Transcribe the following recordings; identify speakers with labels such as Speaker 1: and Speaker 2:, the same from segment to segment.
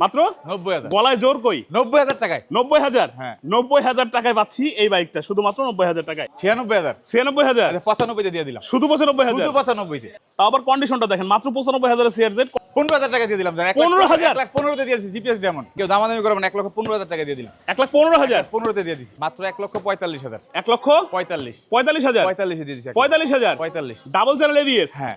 Speaker 1: মাত্র?
Speaker 2: নব্বই হাজার।
Speaker 1: গলায় জোর কই?
Speaker 2: নব্বই হাজার টাকায়।
Speaker 1: নব্বই হাজার?
Speaker 2: হ্যাঁ।
Speaker 1: নব্বই হাজার টাকায় পাচ্ছি এই বাইকটা শুধুমাত্র নব্বই হাজার টাকায়।
Speaker 2: ছিয়ানব্বই হাজার।
Speaker 1: ছিয়ানব্বই হাজার?
Speaker 2: আচ্ছা, পঁচানব্বইতে দিয়ে দিলাম।
Speaker 1: শুধু পঁচানব্বই হাজার?
Speaker 2: শুধু পঁচানব্বইতে।
Speaker 1: তাও আবার কন্ডিশনটা দেখেন মাত্র পঁচানব্বই হাজার সিআরজেড
Speaker 2: পনেরো হাজার টাকা দিয়ে দিলাম
Speaker 1: 15,000?
Speaker 2: এক লাখ পনেরোতে দিয়েছি জিপিএস যেমন। কেউ দামাদামি করবেন এক লক্ষ পনেরো হাজার টাকা দিয়ে দিলাম।
Speaker 1: এক লাখ পনেরো হাজার?
Speaker 2: পনেরোতে দিয়ে দিচ্ছি মাত্র এক লক্ষ পঁয়তাল্লিশ হাজার।
Speaker 1: এক লক্ষ
Speaker 2: পঁয়তাল্লিশ।
Speaker 1: পঁয়তাল্লিশ হাজার?
Speaker 2: পঁয়তাল্লিশে দিয়ে দিচ্ছি
Speaker 1: পঁয়তাল্লিশ হাজার?
Speaker 2: পঁয়তাল্লিশ।
Speaker 1: ডাবল চ্যানেল এবিএস
Speaker 2: হ্যাঁ।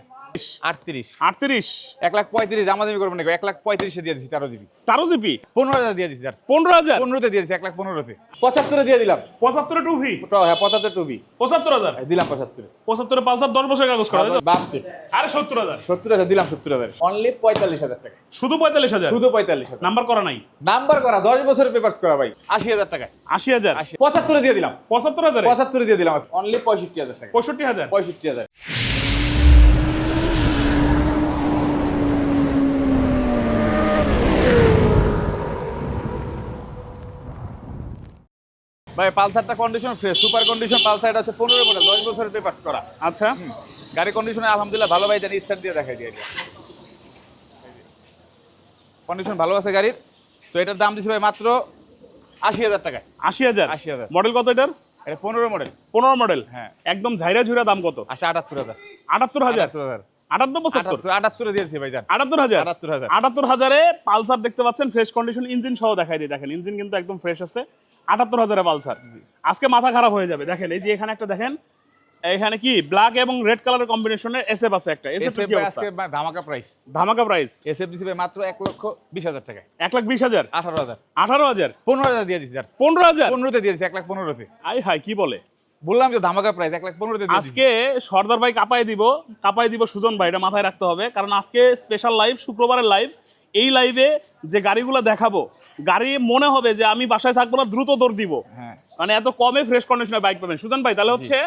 Speaker 2: আটত্রিশ।
Speaker 1: আটত্রিশ।
Speaker 2: এক লাখ পঁয়ত্রিশ দামাদামি করবেন এক লাখ পঁয়ত্রিশে দিয়ে দিচ্ছি তেরো জিবি।
Speaker 1: তেরো জিবি?
Speaker 2: পনেরো হাজার দিয়ে দিচ্ছি স্যার।
Speaker 1: পনেরো হাজার?
Speaker 2: পনেরোতে দিয়ে এক লাখ পনেরোতে। পঁচাত্তরে দিয়ে দিলাম।
Speaker 1: পঁচাত্তরে টু
Speaker 2: হ্যাঁ পঁচাত্তর টুবি
Speaker 1: পঁচাত্তর হাজার?
Speaker 2: দিলাম পঁচাত্তরে।
Speaker 1: পঁচাত্তরে পালসার দশ বছর কাগজ করা
Speaker 2: বাহাত্তর।
Speaker 1: আরে সত্তর হাজার।
Speaker 2: সত্তর হাজার দিলাম সত্তর হাজার। অনলি পঁয়তাল্লিশ হাজার টাকা।
Speaker 1: শুধু পঁয়তাল্লিশ হাজার?
Speaker 2: শুধু পঁয়তাল্লিশ হাজার।
Speaker 1: নাম্বার করা নাই?
Speaker 2: নাম্বার করা দশ বছরের পেপার্স করা ভাই। আশি হাজার টাকা
Speaker 1: আশি হাজার?
Speaker 2: পঁচাত্তরে দিয়ে দিলাম।
Speaker 1: পঁচাত্তর হাজার?
Speaker 2: পঁচাত্তরে দিয়ে দিলাম অনলি পঁয়ষট্টি হাজার টাকা
Speaker 1: পঁয়ষট্টি হাজার?
Speaker 2: পঁয়ষট্টি হাজার। ভাই পালসারটা কন্ডিশন ফ্রেশ সুপার কন্ডিশন হচ্ছে পনেরো মডেল দশ বছরের পেপার্স করা
Speaker 1: আচ্ছা।
Speaker 2: গাড়ি কন্ডিশনে আলহামদুলিল্লাহ ভালো ভাই জানি স্টার্ট দিয়ে দেখাই দিয়ে কন্ডিশন ভালো আছে গাড়ির। তো এটার দাম দিছি ভাই মাত্র আশি হাজার টাকায়।
Speaker 1: আশি হাজার?
Speaker 2: 80,000
Speaker 1: মডেল কত এটার?
Speaker 2: এটা পনেরো মডেল
Speaker 1: পনেরো মডেল
Speaker 2: হ্যাঁ।
Speaker 1: একদম ঝাইরা ঝুরা দাম কত?
Speaker 2: আচ্ছা আটাত্তর হাজার।
Speaker 1: আটাত্তর হাজার?
Speaker 2: আটাত্তর হাজার।
Speaker 1: আটাত্তর পঁচাত্তর
Speaker 2: আটাত্তর আটাত্তরে দিয়েছি ভাই জান।
Speaker 1: আটাত্তর হাজার?
Speaker 2: 78,000
Speaker 1: আটাত্তর হাজারে পালসার দেখতে পাচ্ছেন ফ্রেশ কন্ডিশন ইঞ্জিন সহ দেখাই দিয়ে দেখেন ইঞ্জিন কিন্তু একদম ফ্রেশ আছে। আটাত্তর হাজারে পালসার আজকে মাথা খারাপ হয়ে যাবে। দেখেন এই যে এখানে একটা দেখেন এখানে কি? ব্ল্যাক এবং রেড কালারের কম্বিনেশনের এসএফ আছে একটা। এসএফ কি
Speaker 2: আজকে ধামাকা প্রাইস
Speaker 1: ধামাকা প্রাইস
Speaker 2: এসএফ দিছি মাত্র এক লক্ষ বিশ হাজার টাকায়।
Speaker 1: এক লাখ বিশ হাজার?
Speaker 2: আঠারো হাজার।
Speaker 1: আঠারো হাজার?
Speaker 2: পনেরো হাজার দিয়ে দিছি স্যার।
Speaker 1: পনেরো হাজার?
Speaker 2: পনেরোতে দিয়েছি এক লাখ পনেরোতে।
Speaker 1: আই হাই কি বলে?
Speaker 2: বললাম যে ধামাকা প্রাইস এক লাখ পনেরোতে দিয়ে দিছি।
Speaker 1: আজকে সর্দার ভাই কাপাই দিব কাপাই দিব সুজন ভাই এটা মাথায় রাখতে হবে। কারণ আজকে স্পেশাল লাইভ শুক্রবারের লাইভ এই লাইভে যে গাড়িগুলো দেখাবো গাড়ি মনে হবে যে আমি বাসায় থাকব না দ্রুত দৌড় দিব।
Speaker 2: হ্যাঁ।
Speaker 1: মানে এত কমে ফ্রেশ কন্ডিশনের বাইক পাবেন। সুজন ভাই তাহলে হচ্ছে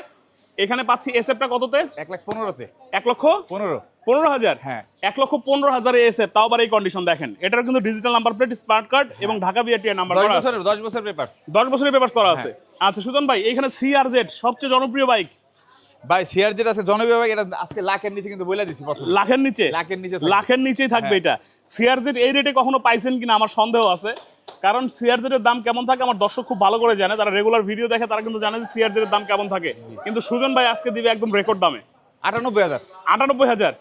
Speaker 1: এখানে পাচ্ছি এসএফটা কততে?
Speaker 2: এক লাখ পনেরোতে।
Speaker 1: এক লক্ষ?
Speaker 2: পনেরো।
Speaker 1: পনেরো হাজার?
Speaker 2: হ্যাঁ।
Speaker 1: এক লক্ষ পনেরো হাজারে এসএফ তাও আবার এই কন্ডিশন দেখেন। এটার কিন্তু digital number plate smart card এবং ঢাকা বিআরটিআর নাম্বার
Speaker 2: দশ
Speaker 1: আছে।
Speaker 2: বছরের পেপার্স
Speaker 1: দশ বছরের পেপার করা আছে।
Speaker 2: হ্যাঁ।
Speaker 1: আচ্ছা সুজন ভাই এখানে সিআরজেড সবচেয়ে জনপ্রিয় বাইক
Speaker 2: ভাই যেটা আছে জনবিভাগ এটা আজকে লাখের নিচে কিন্তু বলে দিছি প্রথমে।
Speaker 1: লাখের নিচে?
Speaker 2: লাখের নিচে
Speaker 1: লাখের নিচেই থাকবে
Speaker 2: হ্যাঁ।
Speaker 1: এটা। এই রেটে কখনো পাইছেন কিনা আমার সন্দেহ আছে। কারণ দাম কেমন থাকে আমার দর্শক খুব ভালো করে জানে। তারা রেগুলার ভিডিও দেখে তারা কিন্তু জানে যে দাম কেমন থাকে। কিন্তু সুজন ভাই আজকে দিবে একদম রেকর্ড দামে।
Speaker 2: আটানব্বই হাজার।
Speaker 1: আটানব্বই হাজার?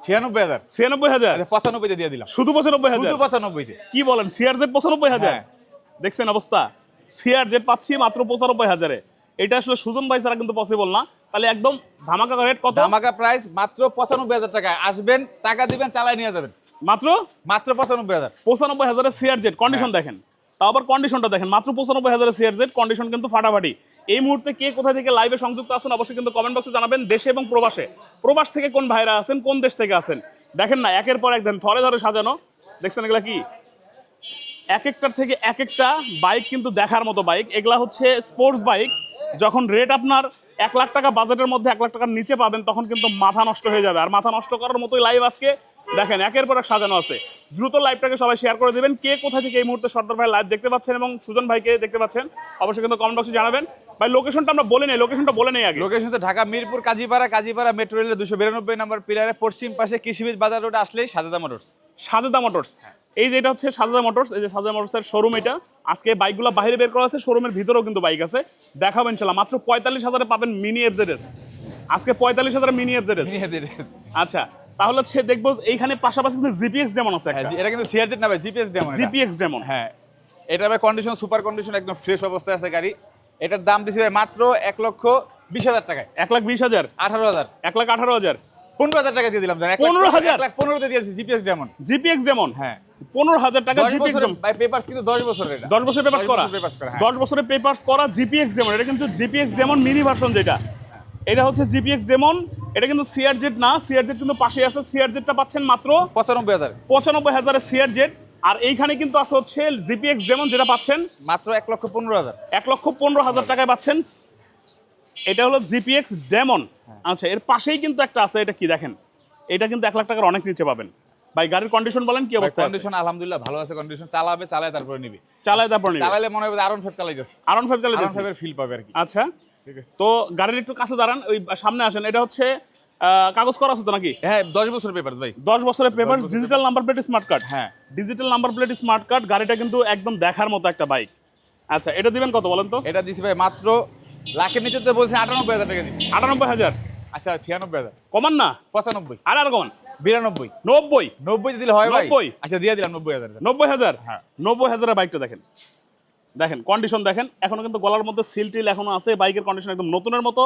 Speaker 2: ছিয়ানব্বই হাজার।
Speaker 1: ছিয়ানব্বই হাজার?
Speaker 2: আচ্ছা, পঁচানব্বইতে দিয়ে দিলাম।
Speaker 1: শুধু পঁচানব্বই হাজার?
Speaker 2: শুধু পঁচানব্বইতে।
Speaker 1: কি বলেন সিআরজেড পঁচানব্বই হাজার?
Speaker 2: হ্যাঁ।
Speaker 1: দেখছেন অবস্থা? সিআরজেড পাচ্ছি মাত্র পঁচানব্বই হাজারে। এটা আসলে সুজন ভাই ছাড়া কিন্তু পসিবল না। তাহলে একদম ধামাকা রেট কত?
Speaker 2: ধামাকা প্রাইস মাত্র পঁচানব্বই হাজার টাকা আসবেন টাকা দিবেন চালাই নিয়ে যাবেন।
Speaker 1: মাত্র?
Speaker 2: মাত্র পঁচানব্বই হাজার।
Speaker 1: পঁচানব্বই হাজারের সিআরজেড কন্ডিশন দেখেন। তাও আবার কন্ডিশনটা দেখেন। মাত্র পঁচানব্বই হাজারের সিআরজেড কন্ডিশন কিন্তু ফাটাফাটি। এই মুহূর্তে কে কোথা থেকে লাইভে সংযুক্ত আছেন অবশ্যই কিন্তু কমেন্ট বক্সে জানাবেন দেশে এবং প্রবাসে। প্রবাস থেকে কোন ভাইরা আছেন কোন দেশ থেকে আছেন? দেখেন না একের পর এক দেন ধরে ধরে সাজানো। দেখছেন এগুলা কি? এক একটার থেকে এক একটা বাইক কিন্তু দেখার মতো বাইক এগুলা হচ্ছে স্পোর্টস বাইক যখন রেট আপনার এক লাখ টাকা বাজেটের মধ্যে এক লাখ টাকার নিচে পাবেন তখন কিন্তু মাথা নষ্ট হয়ে যাবে। আর মাথা নষ্ট করার মতোই লাইভ আজকে দেখেন একের পর এক সাজানো আছে। দ্রুত লাইভটাকে সবাই শেয়ার করে দেবেন। কে কোথা থেকে এই মুহূর্তে সর্দার ভাই লাইভ দেখতে পাচ্ছেন এবং সুজন ভাইকে দেখতে পাচ্ছেন অবশ্যই কিন্তু কমেন্ট বক্সে জানাবেন। ভাই লোকেশনটা আমরা বলে নেই লোকেশনটা বলে নেই আগে।
Speaker 2: লোকেশন হচ্ছে ঢাকা মিরপুর কাজীপাড়া কাজীপাড়া মেট্রো রেলের দুশো বিরানব্বই নম্বর পিলারে পশ্চিম পাশে কৃষিবীজ বাজার রোডে আসলেই সাজাদা মোটরস
Speaker 1: সাজেদা মোটরস এই যে এটা হচ্ছে সাজেদা মোটরস এই যে সাজেদা মোটরসের শোরুম এটা। আজকে বাইকগুলো বাইরে বের করা আছে শোরুমের ভিতরেও কিন্তু বাইক আছে। দেখাবেন ইনশাল্লাহ মাত্র পঁয়তাল্লিশ হাজারে পাবেন মিনি এফজেডএস আজকে পঁয়তাল্লিশ হাজারে মিনি এফজেডএস আচ্ছা তাহলে সে দেখব এইখানে পাশাপাশি কিন্তু জিপিএক্স ডেমন আছে
Speaker 2: হ্যাঁ, এটা কিন্তু সিআরজেড না ভাই জিপিএস ডেমো এটা।
Speaker 1: জিপিএক্স ডেমন
Speaker 2: হ্যাঁ এটা ভাই কন্ডিশন সুপার কন্ডিশন একদম ফ্রেশ অবস্থায় আছে গাড়ি। এটার দাম দিছি ভাই মাত্র এক লক্ষ বিশ হাজার টাকায়।
Speaker 1: এক লাখ বিশ হাজার?
Speaker 2: আঠারো হাজার।
Speaker 1: এক লাখ আঠারো হাজার?
Speaker 2: পনেরো হাজার টাকা দিয়ে দিলাম
Speaker 1: 15,000?
Speaker 2: এক লাখ পনেরোতে দিয়েছি জিপিএস যেমন।
Speaker 1: জিপিএক্স ডেমন
Speaker 2: হ্যাঁ।
Speaker 1: পনেরো হাজার টাকা
Speaker 2: কিন্তু দশ বছরের
Speaker 1: দশ করা
Speaker 2: বছরের papers করা, হ্যাঁ।
Speaker 1: দশ বছরের পেপার্স করা জিপিএক্স ডেমন এটা কিন্তু জিপিএক্স ডেমন মিনি ভার্সন যেটা। এটা হচ্ছে জিপিএক্স ডেমন এটা কিন্তু সিআরজেড না। সিআরজেড কিন্তু পাশে আছে। সিআরজেডটা পাচ্ছেন মাত্র
Speaker 2: পঁচানব্বই হাজার।
Speaker 1: পঁচানব্বই হাজারের সিআরজেড আর এইখানে কিন্তু আছে হচ্ছে জিপিএক্স ডেমন যেটা পাচ্ছেন।
Speaker 2: মাত্র এক লক্ষ পনেরো হাজার।
Speaker 1: এক লক্ষ পনেরো হাজার টাকায় পাচ্ছেন। এটা হলো জিপিএক্স ডেমন আচ্ছা এর পাশেই কিন্তু একটা আছে। এটা কি দেখেন? এটা কিন্তু এক লাখ টাকার অনেক নিচে পাবেন। ভাই গাড়ির কন্ডিশন বলেন কি অবস্থা
Speaker 2: কন্ডিশন আলহামদুলিল্লাহ ভালো আছে কন্ডিশন চালাবে চালায় তারপরে নিবি।
Speaker 1: চালায় তারপর নিবে?
Speaker 2: চালালে মনে হবে আরন ফাইভ চালাইতেছে।
Speaker 1: আরন ফাইভ চালিয়ে
Speaker 2: আরন ফিল পাবে আর কি।
Speaker 1: আচ্ছা।
Speaker 2: ঠিক আছে।
Speaker 1: তো গাড়ির একটু কাছে দাঁড়ান ওই সামনে আসেন। এটা হচ্ছে কাগজ করা আছে তো নাকি?
Speaker 2: হ্যাঁ দশ বছর পেপার ভাই।
Speaker 1: দশ বছরের digital number plate smart card
Speaker 2: হ্যাঁ।
Speaker 1: Digital number plate smart card গাড়িটা কিন্তু একদম দেখার মতো একটা বাইক আচ্ছা এটা দিবেন কত বলেন তো?
Speaker 2: এটা দিছি ভাই মাত্র লাখের নিচে তো বলছে আটানব্বই হাজার টাকা দিছি।
Speaker 1: আটানব্বই হাজার।
Speaker 2: আচ্ছা ছিয়ানব্বই হাজার।
Speaker 1: কমান না।
Speaker 2: পঁচানব্বই।
Speaker 1: আর আর কমান।
Speaker 2: বিরানব্বই।
Speaker 1: নব্বই।
Speaker 2: নব্বই দিলে হয় ভাই?
Speaker 1: নব্বই?
Speaker 2: আচ্ছা দিয়ে দিলাম নব্বই হাজার।
Speaker 1: নব্বই হাজার?
Speaker 2: হ্যাঁ।
Speaker 1: নব্বই হাজারের বাইকটা দেখেন। দেখেন কন্ডিশন দেখেন। এখনও কিন্তু গলার মধ্যে সিল টিল এখনও আছে। বাইকের কন্ডিশন একদম নতুনের মতো।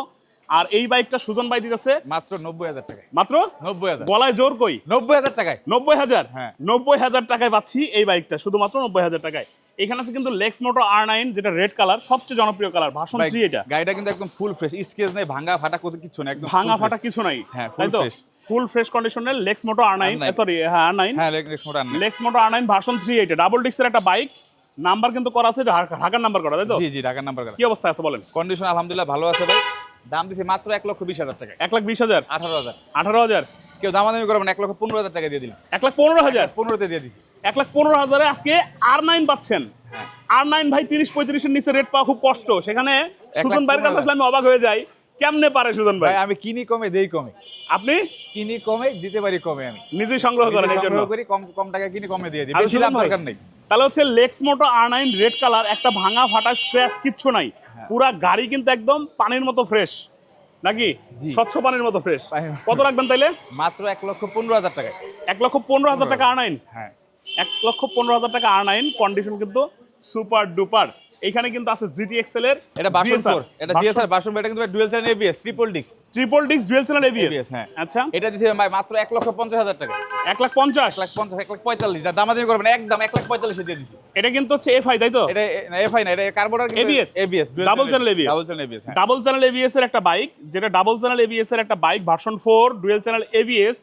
Speaker 1: আর এই বাইকটা সুজন বাই দিতেছে।
Speaker 2: মাত্র নব্বই হাজার টাকায়।
Speaker 1: মাত্র?
Speaker 2: নব্বই হাজার।
Speaker 1: গলায় জোর কই?
Speaker 2: নব্বই হাজার টাকায়।
Speaker 1: নব্বই হাজার?
Speaker 2: হ্যাঁ।
Speaker 1: নব্বই হাজার টাকায় পাচ্ছি এই বাইকটা শুধুমাত্র নব্বই হাজার টাকায়। এখানে আছে কিন্তু লেক্স মোটর আর নাইন যেটা রেড কালার সবচেয়ে জনপ্রিয় কালার ভাষণ থ্রি এটা।
Speaker 2: গাড়িটা কিন্তু একদম ফুল ফ্রেশ স্কেচ নেই ভাঙা ফাটা কত কিছু না একদম
Speaker 1: ভাঙা ফাটা কিছু নাই।
Speaker 2: হ্যাঁ, full
Speaker 1: তো? ফুল ফ্রেশ কন্ডিশনের Lex motor R nine sorry হ্যাঁ আর নাইন
Speaker 2: হ্যাঁ Lex motor
Speaker 1: Lex motor R nine version three এইটা ডাবল ডিস্কের একটা বাইক নাম্বার কিন্তু করা আছে ঢাকার নাম্বার করা তাই তো?
Speaker 2: জি জি ঢাকার নাম্বার করা।
Speaker 1: কি অবস্থা আছে বলেন?
Speaker 2: কন্ডিশন আলহামদুলিল্লাহ ভালো আছে ভাই। দাম দিছি মাত্র এক লক্ষ বিশ হাজার টাকা
Speaker 1: এক লাখ বিশ হাজার?
Speaker 2: আঠারো হাজার।
Speaker 1: আঠারো হাজার?
Speaker 2: কেউ দামাদামি করবেন এক লক্ষ পনেরো হাজার টাকা দিয়ে দিলাম।
Speaker 1: এক লাখ পনেরো হাজার?
Speaker 2: পনেরোতে দিয়ে দিছি।
Speaker 1: এক লাখ পনেরো হাজারে আজকে আর নাইন পাচ্ছেন।
Speaker 2: হ্যাঁ।
Speaker 1: আর নাইন ভাই তিরিশ পঁয়ত্রিশের নিচে রেট পাওয়া খুব কষ্ট। সেখানে সুজন ভাইয়ের কাছে আসলে আমি অবাক হয়ে যাই। কেমনে পারে সুজন ভাই?
Speaker 2: আমি কিনি কমে দেই কমে।
Speaker 1: আপনি?
Speaker 2: কিনি কমে দিতে পারি কমে আমি।
Speaker 1: নিজেই সংগ্রহ করেন
Speaker 2: নিজে সংগ্রহ করি কম কম টাকা কিনি কমে দিয়ে দিই। বেশি লাভ দরকার নেই।
Speaker 1: তাহলে হচ্ছে Lex moto R nine red colour একটা ভাঙা ফাটা স্ক্র্যাচ কিচ্ছু নাই।
Speaker 2: পুরো
Speaker 1: পুরা গাড়ি কিন্তু একদম পানির মতো ফ্রেশ নাকি? স্বচ্ছ পানির মতো ফ্রেশ কত রাখবেন তাইলে?
Speaker 2: মাত্র এক লক্ষ পনেরো হাজার টাকা
Speaker 1: এক লক্ষ পনেরো হাজার টাকা আর নাইন
Speaker 2: হ্যাঁ।
Speaker 1: এক লক্ষ পনেরো হাজার টাকা আর নাইন কন্ডিশন কিন্তু সুপার ডুপার। এখানে কিন্তু আছে জিটি এক্সেল এর
Speaker 2: এটা বাসন ফোর। এটা জিএসআর বাসন এটা কিন্তু ডুয়েল চ্যানেল এবিএস ট্রিপল ডিক্স
Speaker 1: triple disc dual channel ABS
Speaker 2: হ্যাঁ।
Speaker 1: আচ্ছা।
Speaker 2: এটা দিছে ভাই মাত্র এক লক্ষ পঞ্চাশ হাজার টাকা।
Speaker 1: এক লাখ পঞ্চাশ?
Speaker 2: এক লাখ পঞ্চাশ এক লাখ পঁয়তাল্লিশ। আর দামাদামি করবেন একদম এক লাখ পঁয়তাল্লিশে দিয়ে দিছি।
Speaker 1: এটা কিন্তু হচ্ছে এফআই তাই তো?
Speaker 2: এটা না এফআই না এটা carburettor
Speaker 1: ABS,
Speaker 2: ABS
Speaker 1: double channel ABS
Speaker 2: double channel ABS হ্যাঁ।
Speaker 1: ডাবল চ্যানেল এবিএস এর একটা বাইক যেটা ডাবল চ্যানেল এবিএস এর একটা bike version four dual channel ABS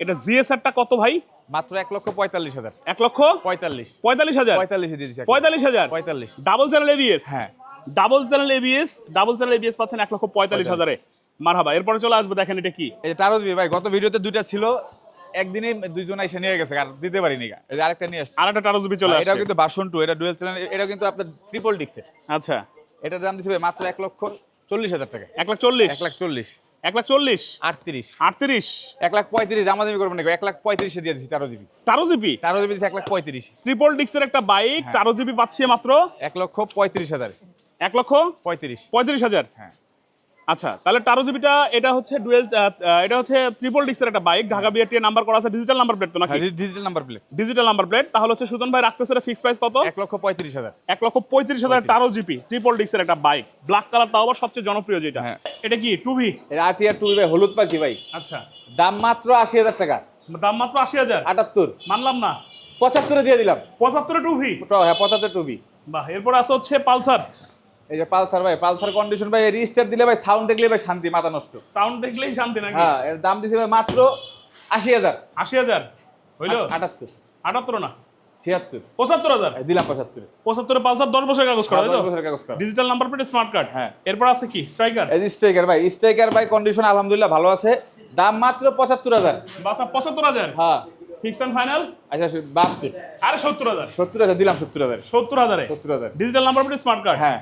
Speaker 1: এটা জিএসআরটা কত ভাই?
Speaker 2: মাত্র এক লক্ষ পঁয়তাল্লিশ হাজার।
Speaker 1: এক লক্ষ
Speaker 2: পঁয়তাল্লিশ।
Speaker 1: পঁয়তাল্লিশ হাজার?
Speaker 2: পঁয়তাল্লিশে দিছি লাখ।
Speaker 1: পঁয়তাল্লিশ হাজার?
Speaker 2: পঁয়তাল্লিশ।
Speaker 1: ডাবল চ্যানেল এবিএস
Speaker 2: হ্যাঁ।
Speaker 1: Double channel ABS double channel ABS পাচ্ছেন এক লক্ষ পঁয়তাল্লিশ হাজারে। মারহাবা এরপরে চলে আসবে দেখেন এটা কি।
Speaker 2: এই যে টারোজ ভাই গত ভিডিওতে দুইটা ছিল একদিনে দুইজন এসে নিয়ে গেছে আর দিতে পারিনি। এই আরেকটা নিয়ে আসছে।
Speaker 1: আর একটা টারোজবি চলে
Speaker 2: এটাও
Speaker 1: আসছে।
Speaker 2: কিন্তু বাসন টু এটা ডুয়েল চ্যানেল এটা কিন্তু আপনার ট্রিপল ডিক্সের
Speaker 1: আচ্ছা।
Speaker 2: এটার দাম ভাই মাত্র এক লক্ষ চল্লিশ হাজার টাকা।
Speaker 1: এক লাখ চল্লিশ?
Speaker 2: এক লাখ চল্লিশ।
Speaker 1: এক লাখ চল্লিশ।
Speaker 2: আটত্রিশ।
Speaker 1: আটত্রিশ।
Speaker 2: এক লাখ পঁয়ত্রিশ দামাদামি করবেন এক লাখ পঁয়ত্রিশে দিয়ে দিচ্ছি তেরো জিবি।
Speaker 1: তেরো জিবি?
Speaker 2: তেরো জিবি এক লাখ পঁয়ত্রিশ।
Speaker 1: ট্রিপল ডিক্সের একটা বাইক
Speaker 2: তেরো
Speaker 1: টারো জিবি পাচ্ছি মাত্র।
Speaker 2: এক লক্ষ পঁয়ত্রিশ হাজার।
Speaker 1: এক লক্ষ
Speaker 2: পঁয়ত্রিশ।
Speaker 1: পঁয়ত্রিশ হাজার।
Speaker 2: হ্যাঁ।
Speaker 1: আচ্ছা তাহলে টারো জিবিটা এটা হচ্ছে ডুয়েল এটা হচ্ছে ট্রিপল ডিক্সের একটা বাইক ঢাকা বিআরটি নাম্বার করা আছে ডিজিটাল নাম্বার প্লেট তো নাকি?
Speaker 2: Digital number plate
Speaker 1: digital number plate তাহলে হচ্ছে সুজন ভাই রাখতেছে ফিক্স প্রাইস কত?
Speaker 2: এক লক্ষ পঁয়ত্রিশ হাজার।
Speaker 1: এক লক্ষ পঁয়ত্রিশ হাজার টারো জিপি ট্রিপল ডিক্সের একটা বাইক ব্ল্যাক কালার তাও আবার সবচেয়ে জনপ্রিয় যেটা।
Speaker 2: হ্যাঁ।
Speaker 1: এটা কি টুভি
Speaker 2: এটা আটিয়ার টু ভাই হলুদ পাখি ভাই।
Speaker 1: আচ্ছা।
Speaker 2: দাম মাত্র আশি হাজার টাকা।
Speaker 1: দাম মাত্র আশি হাজার?
Speaker 2: আটাত্তর।
Speaker 1: মানলাম না।
Speaker 2: পঁচাত্তরে দিয়ে দিলাম।
Speaker 1: পঁচাত্তরে টুভি
Speaker 2: হ্যাঁ পঁচাত্তর টুবি
Speaker 1: বাহ এরপর আছে হচ্ছে পালসার।
Speaker 2: এই যে পালসার ভাই পালসার কন্ডিশন ভাই রিস্টার দিলে ভাই সাউন্ড দেখলে ভাই শান্তি মাথা নষ্ট।
Speaker 1: সাউন্ড দেখলেই শান্তি নাকি?
Speaker 2: হ্যাঁ এর দাম দিছে ভাই মাত্র আশি হাজার।
Speaker 1: আশি হাজার? হইল?
Speaker 2: আটাত্তর।
Speaker 1: আটাত্তর না?
Speaker 2: ছিয়াত্তর।
Speaker 1: পঁচাত্তর হাজার?
Speaker 2: দিলাম পঁচাত্তরে।
Speaker 1: পঁচাত্তরে পালসার দশ বছরের কাগজ করা
Speaker 2: দশ বছরের কাগজ করা।
Speaker 1: Digital number plate smart card
Speaker 2: হ্যাঁ।
Speaker 1: এরপর আছে কি? স্ট্রাইকার
Speaker 2: এই স্ট্রাইকার ভাই স্ট্রাইকার ভাই কন্ডিশন আলহামদুলিল্লাহ ভালো আছে। দাম মাত্র পঁচাত্তর হাজার।
Speaker 1: বাচ্চা পঁচাত্তর হাজার?
Speaker 2: হ্যাঁ।
Speaker 1: ফিক্স অ্যান্ড ফাইনাল
Speaker 2: আচ্ছা বাহাত্তর
Speaker 1: আরে সত্তর হাজার।
Speaker 2: সত্তর হাজার দিলাম সত্তর হাজার।
Speaker 1: সত্তর হাজারে?
Speaker 2: সত্তর হাজার।
Speaker 1: Digital number plate smart card
Speaker 2: হ্যাঁ।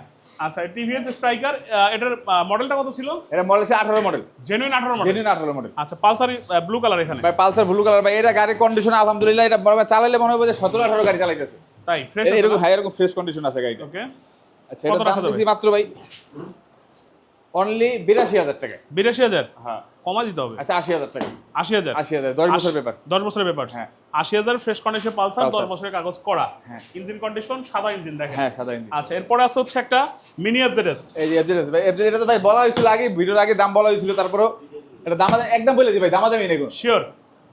Speaker 1: আচ্ছা টিভিএস স্ট্রাইকার এটার মডেলটা কত ছিল?
Speaker 2: এটা মডেল আছে আঠারো মডেল
Speaker 1: জেনুইন আঠারো মডেল
Speaker 2: জেনুইন আঠারো মডেল
Speaker 1: আচ্ছা পালসার ব্লু কালার এখানে।
Speaker 2: ভাই পালসার ব্লু কালার ভাই এটা গাড়ির কন্ডিশন আলহামদুলিল্লাহ এটা বড় ভাই চালাইলে মনে হবে যে সতেরো আঠারো গাড়ি চালাইতেছে।
Speaker 1: তাই ফ্রেশ
Speaker 2: এরকম হাই এরকম ফ্রেশ কন্ডিশন আছে গাড়িটা।
Speaker 1: ওকে
Speaker 2: আচ্ছা এটা দাম মাত্র ভাই। অনলি বিরাশি হাজার টাকা
Speaker 1: বিরাশি হাজার?
Speaker 2: হ্যাঁ।
Speaker 1: কমা দিতে হবে?
Speaker 2: আচ্ছা আশি হাজার টাকা।
Speaker 1: আশি হাজার?
Speaker 2: আশি হাজার দশ বছর পেপার
Speaker 1: দশ বছরের পেপার
Speaker 2: হ্যাঁ।
Speaker 1: আশি হাজার ফ্রেশ কন্ডিশন পালসার দশ বছরের কাগজ করা।
Speaker 2: হ্যাঁ।
Speaker 1: ইঞ্জিন কন্ডিশন সাদা ইঞ্জিন দেখেন।
Speaker 2: হ্যাঁ সাদা ইঞ্জিন
Speaker 1: আচ্ছা এরপরে আছে হচ্ছে একটা মিনি এফজেডএস
Speaker 2: এই যে এফজেড ভাই এফজেড এটা তো ভাই বলা হয়েছিল আগে ভিডিওর আগে দাম বলা হয়েছিল তারপরেও এটা দাম একদম বলে দিই ভাই দাম দামাদামি নেই
Speaker 1: শিওর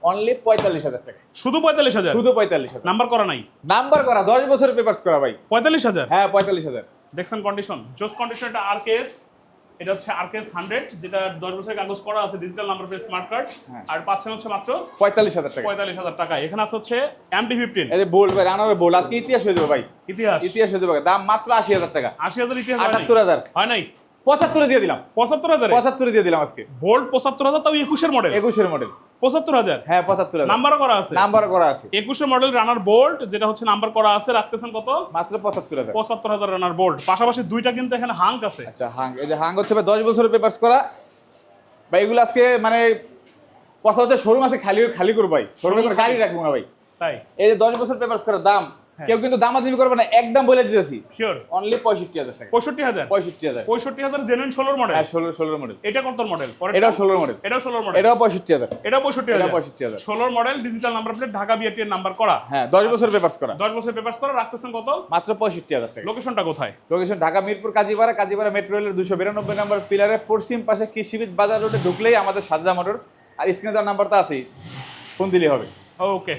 Speaker 2: অনলি পঁয়তাল্লিশ হাজার টাকা।
Speaker 1: শুধু পঁয়তাল্লিশ হাজার?
Speaker 2: শুধু পঁয়তাল্লিশ হাজার।
Speaker 1: নাম্বার করা নাই?
Speaker 2: নাম্বার করা দশ বছরের পেপার্স করা ভাই।
Speaker 1: পঁয়তাল্লিশ হাজার?
Speaker 2: হ্যাঁ পঁয়তাল্লিশ হাজার।
Speaker 1: দেখছেন কন্ডিশন জোস কন্ডিশন এটা আরকেএস এটা হচ্ছে আরকেএস হান্ড্রেড যেটা দশ বছরের কাগজ করা আছে digital number plate smart card. আর পাচ্ছেন হচ্ছে মাত্র
Speaker 2: পঁয়তাল্লিশ হাজার টাকা।
Speaker 1: পঁয়তাল্লিশ হাজার টাকা। এখানে আছে হচ্ছে এমটি ফিফটিন
Speaker 2: এই যে বোল ভাই রানার বোল আজকে ইতিহাস হয়ে যাবে ভাই।
Speaker 1: ইতিহাস।
Speaker 2: ইতিহাস হয়ে যাবে। দাম মাত্র আশি হাজার টাকা।
Speaker 1: আশি হাজার ইতিহাস?
Speaker 2: আটাত্তর হাজার।
Speaker 1: হয় নাই?
Speaker 2: পঁচাত্তরে দিয়ে দিলাম।
Speaker 1: পঁচাত্তর হাজার?
Speaker 2: পঁচাত্তরে দিয়ে দিলাম আজকে।
Speaker 1: বোল্ট পঁচাত্তর হাজার তাও একুশের মডেল
Speaker 2: একুশের মডেল
Speaker 1: পঁচাত্তর হাজার।
Speaker 2: হ্যাঁ পঁচাত্তর হাজার।
Speaker 1: নাম্বারও করা আছে।
Speaker 2: নাম্বার করা আছে।
Speaker 1: একুশের মডেল রানার বোল্ট যেটা হচ্ছে নাম্বার করা আছে রাখতেছেন কত?
Speaker 2: মাত্র পঁচাত্তর হাজার।
Speaker 1: পঁচাত্তর হাজার রানার বোল্ট। পাশাপাশি দুইটা কিন্তু এখানে হাঙ্ক আছে।
Speaker 2: আচ্ছা হাং এই যে হাঙ্ক হচ্ছে দশ বছরের পেপার্স করা। বা এগুলো আজকে মানে কথা হচ্ছে শোরুম আছে খালি খালি করব ভাই। শোরুমে কোনো গাড়ি রাখব না ভাই।
Speaker 1: তাই?
Speaker 2: এই যে দশ বছর পেপার্স করার দাম। কেউ কিন্তু দামাদামি করবে না একদম বলে দিতেছি।
Speaker 1: শিওর
Speaker 2: অনলি পঁয়ষট্টি হাজার টাকা।
Speaker 1: পঁয়ষট্টি হাজার?
Speaker 2: পঁয়ষট্টি হাজার।
Speaker 1: পঁয়ষট্টি হাজার জেনুইন ষোলোর মডেল
Speaker 2: হ্যাঁ ষোলো ষোলোর মডেল
Speaker 1: এটা কত মডেল
Speaker 2: এটাও ষোলোর মডেল
Speaker 1: এটাও ষোলোর মডেল
Speaker 2: এটাও পঁয়ষট্টি হাজার।
Speaker 1: এটা পঁয়ষট্টি
Speaker 2: এটা
Speaker 1: হাজার।
Speaker 2: 65,000
Speaker 1: ষোলোর model digital number plate Dhaka BRT এর নাম্বার করা।
Speaker 2: হ্যাঁ দশ বছর পেপার করা।
Speaker 1: দশ বছর পেপার করা রাখতেছেন কত?
Speaker 2: মাত্র পঁয়ষট্টি হাজার টাকা।
Speaker 1: লোকেশনটা কোথায়?
Speaker 2: লোকেশন ঢাকা মিরপুর কাজীপাড়া কাজীপাড়া মেট্রো রেলের দুশো বিরানব্বই নম্বর পিলারের পশ্চিম পাশে কৃষিবিদ বাজার রোডে ঢুকলেই আমাদের সাজদা মোটর আর স্ক্রিনে দেওয়ার নাম্বারটা আছেই। ফোন দিলেই হবে।
Speaker 1: ওকে